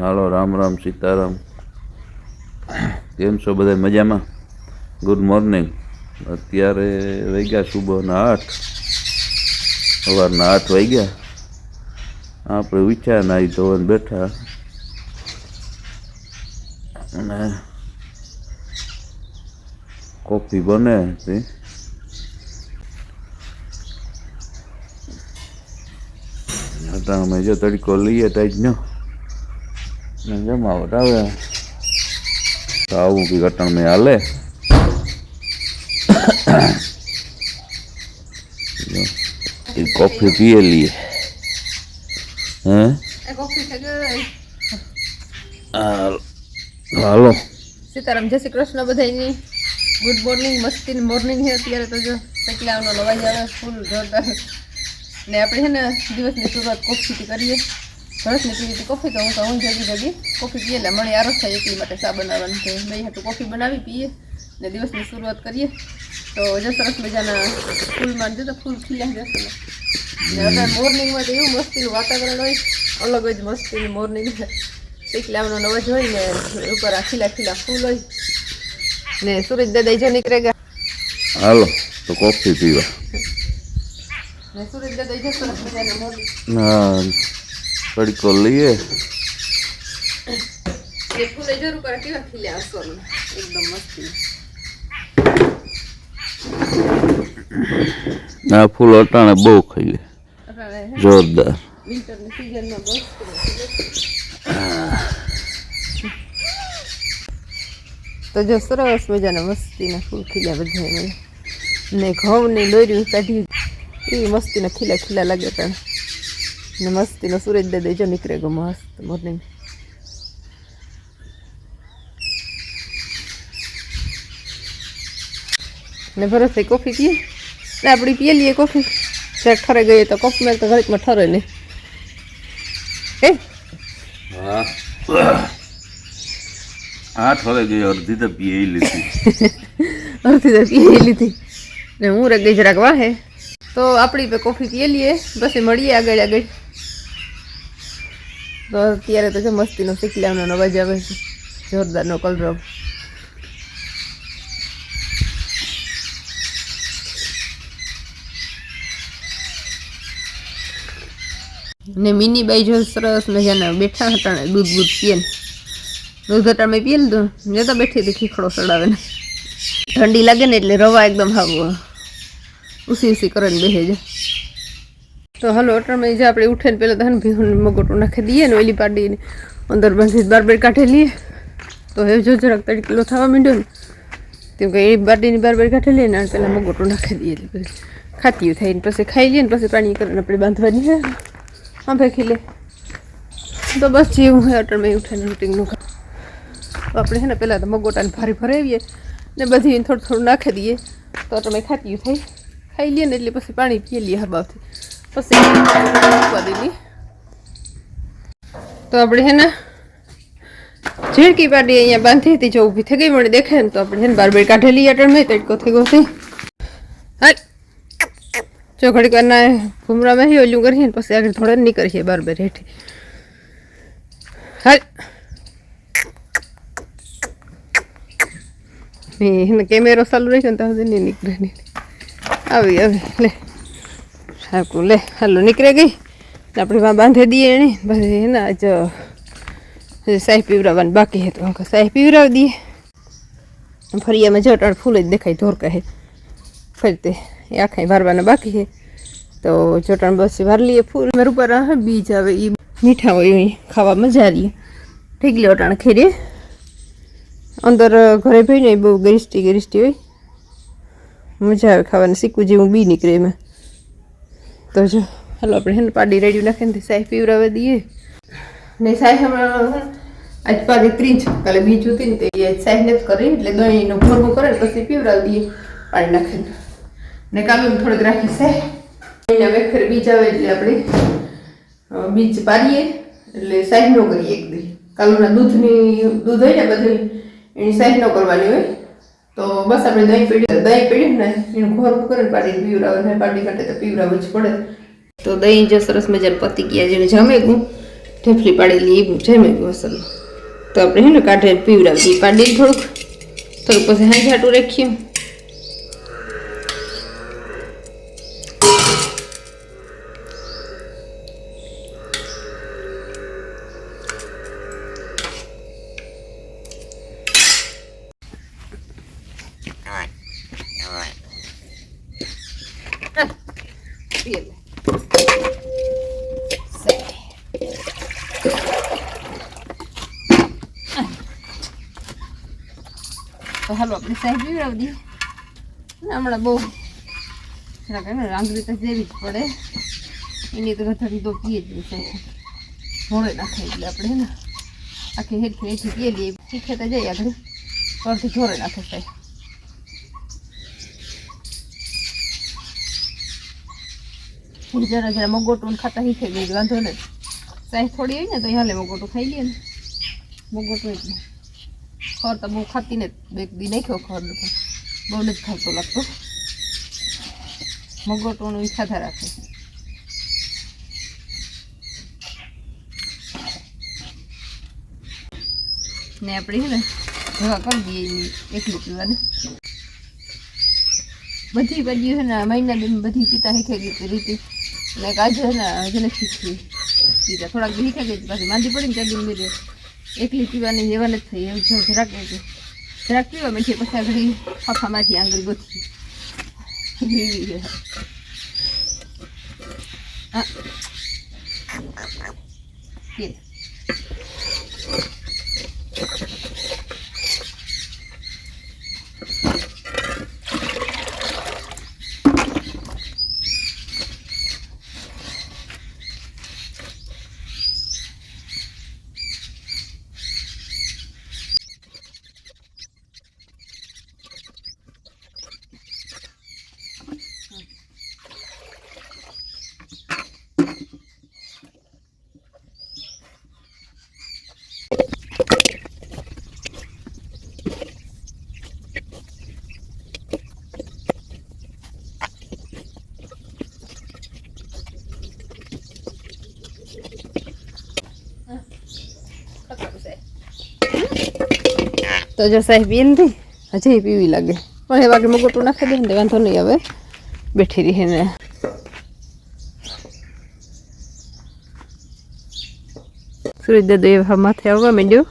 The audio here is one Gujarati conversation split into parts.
હાલો, રામ રામ, સીતારામ. કેમ છો બધા મજામાં? ગુડ મોર્નિંગ અત્યારે વાગ્યા સુબહના આઠ. સવારના આઠ વાગ્યા આપણે વિચાર નાઈ ધોઈને બેઠા. અને કોફી બને હતા. અમે જો તડકો લઈએ ટાઈટ નો ને જમાવટ આવે તો આવું કે ઘટણ મેં હાલે. એ કોફી પીએ લઈએ. હાલો. સીતારામ જય શ્રી કૃષ્ણ બધાની ગુડ મોર્નિંગ મસ્તી મોર્નિંગ છે અત્યારે તો જો પકલાવનો લવાઈ આવે ફૂલ જોરદાર. ને આપણે છે ને દિવસની શરૂઆત કોફીથી કરીએ. ભરતને પીવી હતી કોફી તો હું તો હું જગી જગી કોફી પીએ એટલે મને આરોસ થાય એટલી માટે ચા બનાવવાનું છે. બે હાટું કોફી બનાવી પીએ ને દિવસની શરૂઆત કરીએ. તો જો સરસ મજાના ફૂલમાં જો તો ફૂલ ખીલ્યા જશે ને અત્યારે મોર્નિંગમાં તો એવું મસ્તીનું વાતાવરણ હોય અલગ જ મસ્તીનું મોર્નિંગ પીકલાવનો અવાજ હોય ને ઉપર આ ખીલા ખીલા ફૂલ હોય. ને સુરજ દાદા જો નીકળે ગયા હાલો તો કોફી પીવા. ને સુરજ દાદા જો સરસ મજાના મોર્નિંગ તડકો લઈએ. આ ફૂલ અટાણે બહુ ખાઈએ જોરદાર. તો જો સરસ મજાના મસ્તીના ફૂલ ખીલ્યા બધા ને ઘઉંની લોરી કાઢી એ મસ્તીના ખીલા ખીલા લાગે પણ. ને મસ્તીનો સૂરજ દાદા દેજો નીકળે ગયો મસ્ત મોર્નિંગ ને ભરતભાઈ કોફી પીએ ને આપણી પીએ લઈએ કોફી જ્યાં ઠરે ગઈએ તો કોફી મેં તો ઘડીકમાં ઠરે નહીં હે હા વાગે ગઈ અડધી તો પીએ લીધી અડધી તો પીએ લીધી ને હું રે ગઈ જરાક વાહે તો આપણી પે કોફી પીએ લઈએ પછી મળીએ આગળ આગળ તો અત્યારે તો છે મસ્તીનો શીખલાનો અવાજ આવે છે. જોરદારનો કલરવ ને મિની બાઈ જો સરસ મજાના બેઠા હતા ને દૂધ બૂધ પીએ ને. દૂધ અટાણે પીએ ને તો મેં બેઠી હતી ખીખડો ચડાવે ને. ઠંડી લાગે ને એટલે રવા એકદમ હાવ ઉસી ઉસી કરે ને બેસે છે. તો હાલો અટાણે જે આપણે ઉઠે પહેલાં તો ભીહું મગોટું નાખી દઈએ ને ઓલી પાડીને અંદર બાંધી બારબેર બાર કાઢે લઈએ. તો હવે જો જરાક તડકીલો થવા માંડ્યો ને, તેમ કે એ બારડીની બારબેર બાર કાઢી લઈએ ને પહેલાં મગોટું નાખી દઈએ. એટલે પછી ખાતીયું થાય ને પછી ખાઈ લઈએ ને પછી પાણી કરીને આપણે બાંધવાની હે હા ફેંકી લે. તો બસ જેવું હોય ઉઠાઈને રૂટિંગનું તો આપણે છે ને પહેલાં તો મગોટાને ભારે ભરાવીએ ને બધી થોડું થોડું નાખી દઈએ. તો તમે ખાતીયું થાય. ખાઈ લઈએ ને એટલે પછી પાણી પીએ લઈએ હબાવથી. પછી દઈએ તો આપણે છે ને ઝીણકી પાડી અહીંયા બાંધી હતી, જો ઊભી થઈ ગઈ, મને દેખાય ને તો આપણે છે ને બાર બાર કાઢેલી અટલ મેં તડકો થઈ ગયો છે. હાલ. જો ઘડીક વારના ઘૂમરામાં હી ઓલું કરીએ ને, પછી આગળ થોડા નીકળીએ બાર બાર હેઠી. હાલ. ને કેમેરો ચાલુ રહેશે ને તો નહીં નીકળે, નહીં આવી આવી, લે. સાકું, લે, હાલો, નીકળે ગઈ. આપણે વાં બાંધી દઈએ એને. પછી એના જ સાહેબ પીવરાવવાનું બાકી હે તો સાહેબ સાહી પીવરાવી દઈએ. ફરિયામાં જટાડ ફૂલ જ દેખાય ધોર કહે ફરી તે એ આખા વારવાના બાકી છે. તો જોટાણ બસ વાર લઈએ ફૂલ. મેં ઉપર બીજ આવે એ મીઠા હોય એ ખાવા મજા રહીએ ઠીકલી વટાણ ખીરે. અંદર ઘરે ભાઈને બહુ ગરિષ્ટી ગરિષ્ટી હોય. મજા આવે ખાવાની, શીખવું જેવું બી નીકળે એમાં. તો જો, હાલો આપણે હેને પાડી રેડી નાખીને સાહેબ પીવરાવે દઈએ. ને સાહેબ હમણાં આજ પાડી ત્રીજ, કાલે બીજ હતી ને તે સાહેબ જ કરી, એટલે દહીંનું ભરવું કરે ને પછી પીવરાવી દઈએ પાણી નાખીને. ને કાલે થોડીક રાખી સાહેબ એના વેખર બીજ આવે એટલે આપણે બીજ પાડીએ, એટલે ન કરીએ એક દી. કાલુના દૂધની, દૂધ હોય ને બધી, એની ન કરવાની હોય. તો બસ આપણે દહીં પીડી દહીં પીડી ને એનું ઘોરવું કરે ને પાડી પીવરાવે ને પાડી કાઢે તો પીવરાવું જ પડે. તો દહીં જો સરસ મજાનું પતી ગયા જેને જમે ગયું. ઢેફલી પાડેલી એવું જમે મસાલો તો આપણે હે ને કાઢે પીવડાવી પાડી થોડુંક. થોડુંક પછી હાઈ હાટું રાખ્યું તો હાલો આપણે સાહેબ પીવડાવી દઈએ હમણાં બહુ જરાક એને આંગળી તો જેવી જ પડે એની તો ગથડી તો પીએ જ નહીં સાહેબ મોડે નાખે એટલે આપણે ને આખી હેઠી હેઠી પીએ લઈએ શીખે તો જઈએ આગળ પરથી જોડે નાખે સાહેબ થોડી જરા જરા મગોટું ખાતા શીખે ગઈ વાંધો ને સાહેબ થોડી હોય ને તો હાલે મગોટું ખાઈ લઈએ ને. મગોટું એટલે ખર તો બહુ ખાતી ને બે દી નાખ્યો ખર બહુ જ ખાતો લાગતો. મગોટોનું ઈચ્છા રાખે. ને આપણે છે ને ભેગા કરી દઈએ એની એકલી પીવાની. બધી બાજુ છે ને મહિના બધી પીતા શીખે ગઈ રીતે. ને આજે છે ને હજુ નથી શીખી પીતા થોડાક દી શીખે ગઈ પાછી માંદી પડીને ત્યાં બી એકલી પીવાની જેવાને જ થઈ એવું જરાક જરાક પીવા મેઠી પછી આગળ ફાફામાંથી આંગળી ગોથી એવી છે. તો જો સાહેબ પીએ નથી હજી પીવી લાગે. પણ એ વાગે મગોટું નાખી દે ને વાંધો નહીં હવે બેઠી રહી ને સુરેશ દાદો એ માથે આવવા માંડ્યો.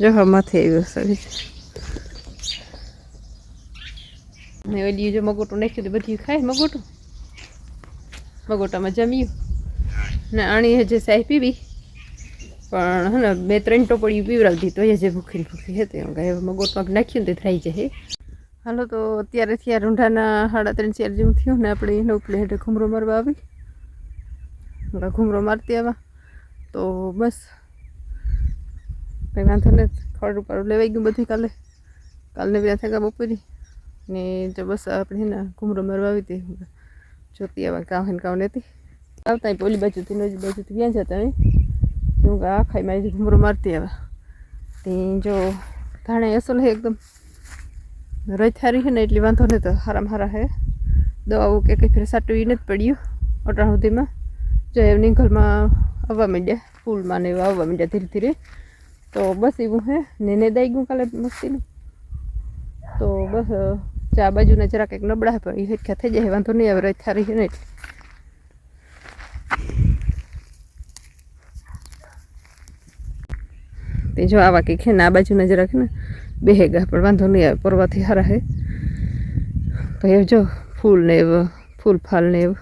જો હા માથે આવ્યો સુરેશ ને ઓલી જો મગોટું નાખ્યું તો બધી ખાય મગોટું? મગોટામાં જમ્યું. ને આણી હજી સાહેબ પીવી? પણ હે ને, બે ત્રણ ટોપડી પીવડાવતી તો એ જે ભૂખી ભૂખી હતી. એમ કે હવે મગોટમાં નાખ્યું ને તે થઈ જાય હાલો તો અત્યારે થયા રૂંઢાના સાડા ત્રણ ચાર જેવું થયું ને આપણે એનો હેઠે ઘૂમરો મારવા આવી. ઘૂમરો મારતી આવા. તો બસ. કંઈ વાંધો ને ખડ ઉપર લેવાઈ ગયું બધું કાલે. કાલને બી થયા બપોરી. ને જો બસ આપણે ને ઘૂમરો મારવા આવી હતી. જોતી આવા હે ને નથી આવતા પોલી બાજુથી નોજી બાજુથી ક્યાં જતા અહીં કે આખાઈ મારી ઘૂમરો મારતી આવે. તે જો ધાણે અસલ હે એકદમ રથારી થારી છે ને એટલી વાંધો નહીં તો હારામ હારા હે. દવાઓ કે કંઈ ફેર સાટવી નથી પડ્યું અટાણ સુધીમાં. જો એમની ઘરમાં આવવા માંડ્યા ફૂલમાં ને એવા આવવા માંડ્યા ધીરે ધીરે. તો બસ એવું હે, ને ને દાઈ ગયું કાલે મસ્તીનું. તો બસ ચા બાજુના જરાક એક નબળા પણ એ હેઠા થઈ જાય વાંધો નહીં આવે, રથારી થારી છે ને એટલે. તે જો આવા કંઈક છે ને, આ નજર જરાક ને બેહેગા પણ વાંધો નહીં આવે, પરવાથી હારા હે. ભાઈ જો ફૂલ ને એવું, ફૂલ ફાલ ને એવું.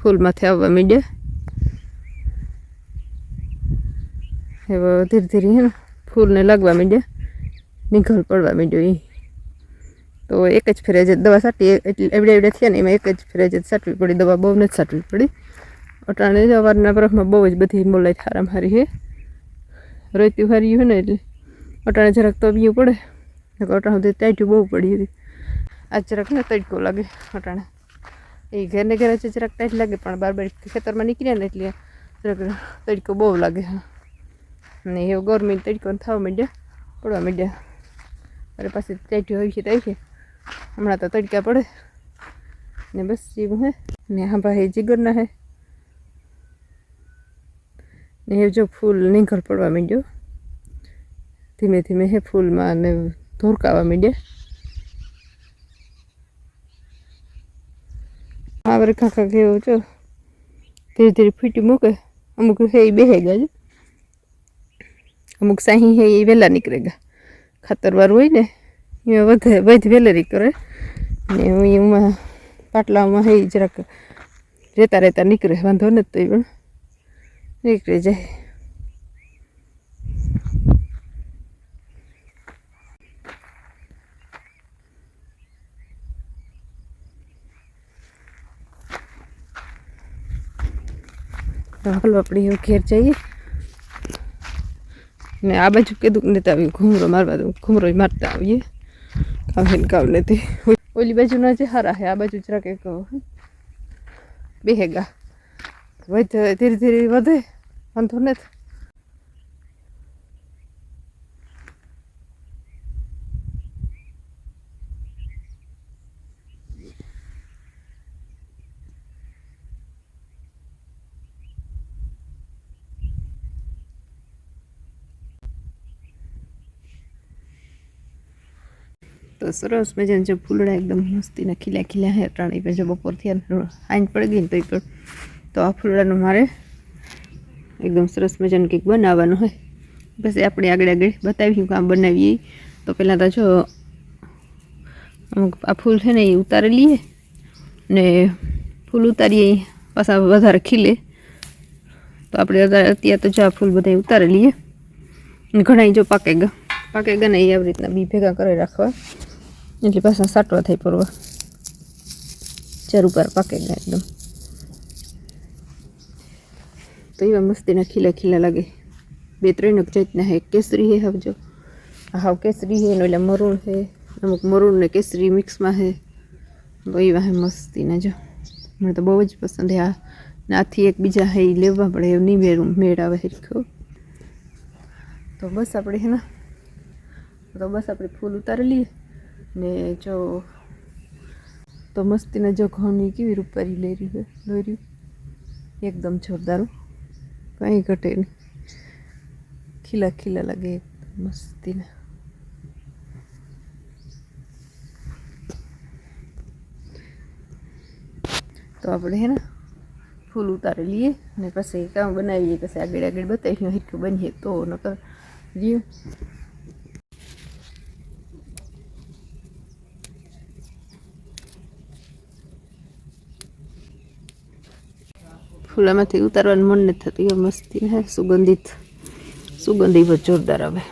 ફૂલમાંથી આવવા માંડ્યા. એવો ધીરે ધીરે હે ને ફૂલને લાગવા માંડ્યા. નિઘલ પડવા માંડ્યો એ તો એક જ ફેરે જે દવા સાટી, એટલે એવડે એવડે થયા ને, એમાં એક જ ફેરે જે સાટવી પડી, દવા બહુ નથી સાટવી પડી. અટાણે સવારના બરફમાં બહુ જ બધી મોલાઈ હારામ હારી છે રોતી ફરી હોય ને એટલે અટાણે જરાક તો બીવું પડે અટાણે સુધી તાજું બહુ પડી હતી. આ જરાક ને તડકો લાગે અટાણે. એ ઘરને ઘરે છે જરાક ટાઈટ લાગે, પણ બાર બાર ખેતરમાં નીકળ્યા ને એટલે જરાક તડકો બહુ લાગે. ને એ ગરમી તડકો થવા માંડ્યા, પડવા માંડ્યા. અરે પાછી ટાઈટ હોય છે થાય છે હમણાં તો તડકા પડે. ને બસ જેવું હે. ને હા ભાઈ જીગરના હે. ને જો ફૂલ નીકળ પડવા માંડ્યો, ધીમે ધીમે હે ફૂલમાં ને ધોરકાવા માંડ્યા. આ વરે કાકા કેવું છો ધીરે ધીરે ફીટી મૂકે, અમુક હે એ બેહે ગયા અમુક સાહી હે એ વહેલા નીકળે ગયા. ખાતરવાળું હોય ને એ વધે, વધ વેલેરી કરે. ને એમાં પાટલામાં હે જરાક રહેતા રહેતા નીકળે, વાંધો નથી તો પણ. નીકળી જાય. આપણે એવું ઘેર જઈએ. ને આ બાજુ કીધું ને આવી ઘૂમરો મારવા દઉં. ઘૂમરો મારતા આવીએ. કાવે ને કાવ લેતી ઓલી બાજુના જે હારા હે. આ બાજુ જરાક એક બેહેગા વધે, ધીરે ધીરે વધે. વાંધો નથી. તો સરસ મજાના જે ફૂલડા એકદમ મસ્તીના ખીલ્યા ખીલ્યા હે અટાણી પછી જો બપોર થયા આઈન પડી ગઈ ને તો એ પણ તો આ ફૂલડાનું મારે એકદમ સરસ મજાનું કંઈક બનાવવાનું હોય. બસ આપણે આગળ આગળ બતાવ્યું કામ બનાવીએ. તો પહેલાં તો જો અમુક આ ફૂલ છે ને એ ઉતારી લઈએ ને ફૂલ ઉતારીએ, પાછા વધારે ખીલે. તો આપણે અત્યારે તો જો આ ફૂલ બધા ઉતારી લઈએ. ઘણા જો પાકે ગયા પાકે ગયા ને એ આવી રીતના બી ભેગા કરી રાખવા. એટલે પાછા સાટવા થાય પડવા ચાર ઉપર પાકે ગયા એકદમ. તો એવા મસ્તીના ખીલા ખીલા લાગે. બે ત્રણ જાતના હે. કેસરી હે હવજો હાવ કેસરી હે એટલે મરૂણ હે. અમુક મરૂણ ને કેસરી મિક્સમાં હે. તો એવા હે મસ્તીના જો. મને તો બહુ જ પસંદ હે. આ નાથી એકબીજા હે એ લેવા પડે એવું નહીં મેળ મેળ આવે હરખો. તો બસ આપણે હે ને, તો બસ આપણે ફૂલ ઉતારી લઈએ. ને જો, તો મસ્તીના જો ઘઉંની કેવી રૂપારી લઈ રહ્યું હોય દોર્યું એકદમ જોરદાર. કંઈ ઘટે નહીં. ખીલા ખીલા લાગે મસ્તીને. તો આપણે હે ને ફૂલ ઉતારી લઈએ અને પછી કામ બનાવીએ, પછી આગળ આગળ બતાવીએ, હિરખું બનીએ તો નકર રહ્યું ફૂલામાંથી ઉતારવાનું મન નથી થતું. એ મસ્તી હે સુગંધિત સુગંધી બહુ જોરદાર આવે.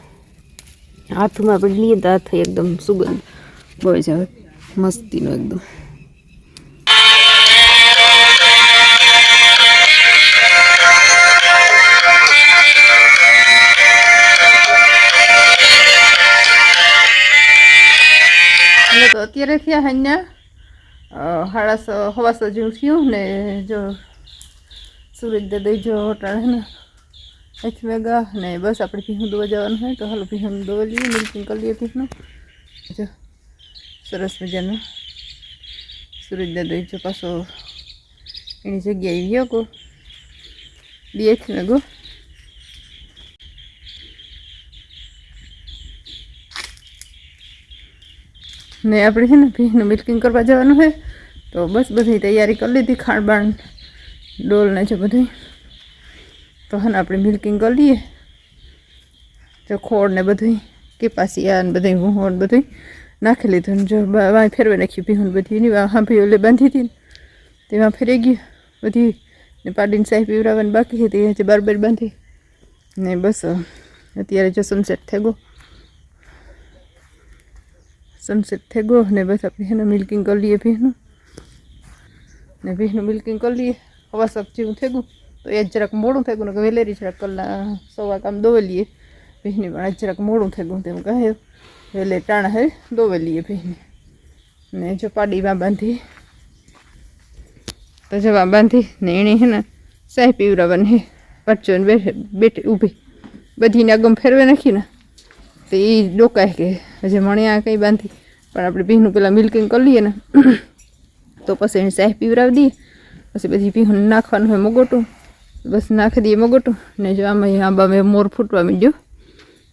હાથમાં આપણે લઈએ તો હાથ એકદમ સુગંધ બહુ જ આવે. મસ્તીનો એકદમ. તો અત્યારે થયા અહીંયા હાડા સો, હવા જેવું થયું ને જો સુરજ દઈ જો ને. એથી મેગા ને બસ આપણે ભીહું દોવા જવાનું હોય તો હાલો ભીહું દોવા લઈએ મિલ્કિંગ કરી લઈએ ભીહનું જો, સરસ મજાનું. સુરજ દઈ જો પાછો એની જગ્યાએ ગયો કો. દીએથી મેગો. ને આપણે છે ને ભીનું મિલ્કિંગ કરવા જવાનું હોય તો બસ બધી તૈયારી કરી લીધી ખાંડ બાણ ડોલ ને છે બધું તો હા આપણે મિલ્કિંગ કરી લઈએ. જો ખોળ ને બધું કેપાસિયા ને બધું હુંહોણ બધું નાખી લીધું ને જો વાંય ફેરવે નાખ્યું, ભીહું બધી. એની હા ભાઈ ઓલે બાંધી હતી ને. તેમાં ફેરી ગયું. બધી ને પાડીને સાહેબ પીવડાવવાની બાકી હતી, હજી બાર બાંધી. ને બસ અત્યારે જો સનસેટ થઈ ગયો. સનસેટ થઈ ગયો ને બસ આપણે એનું મિલ્કિંગ કરી લઈએ ભીનું ને ભીનું મિલ્કિંગ કરી લઈએ. હવા સબ જેવું થઈ ગયું. તો એ જરાક મોડું થઈ ગયું કે વેલેરી જરાક કલાક સવા કામ દોવી લઈએ ભીની પણ જરાક મોડું થઈ ગયું તેમ કહે. વેલે ટાણા હે દોવી લઈએ ભીની. ને જો પાડીમાં બાંધી. તો જવા બાંધી ને એણે હે ને સાહેબ પીવરાવાની હે. પાછો ને બેઠે બેઠી ઊભી. બધીને આગમ ફેરવે નાખી ને. તો એ ડોકાય કે હજી મણ્યા કંઈ બાંધી. પણ આપણે બહેનું પેલા મિલ્કિંગ કરી લઈએ ને. તો પછી એને સાહેબ પીવરાવી દઈએ. પછી બધી ભીહું નાખવાનું હોય મગોટું. બસ નાખી દઈએ મગોટું. ને જો આમાં આંબા મેં મોર ફૂટવા મીડ્યું.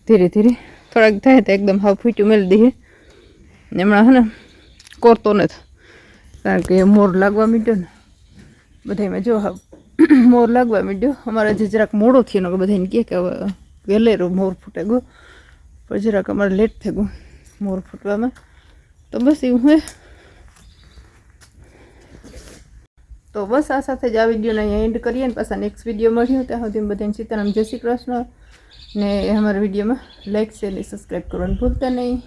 ધીરે ધીરે. થોડાક થાય તો એકદમ હાવ ફૂટ્યું મેળ દઈએ. ને હમણાં હે ને કોરતો નથી. કારણ કે મોર લાગવા મીડ્યો ને. બધામાં જો હાવ મોર લાગવા મીડ્યો. અમારે જે જરાક મોડો થયો ને બધાને કહે કે હવે વહેલેરો મોર ફૂટે ગયો પણ જરાક અમારે લેટ થઈ ગયું મોર ફૂટવામાં. તો બસ એવું હે. તો બસ આ સાથે જ આ વિડીયોને અહીંયા એન્ડ કરીએ ને પાછા નેક્સ્ટ વીડિયો મળ્યો ત્યાં સુધી બધાને સીતારામ, જય શ્રી કૃષ્ણ. ને અમારા વિડીયોમાં લાઇક શેર ને સબસ્ક્રાઈબ કરવાનું ભૂલતા નહીં.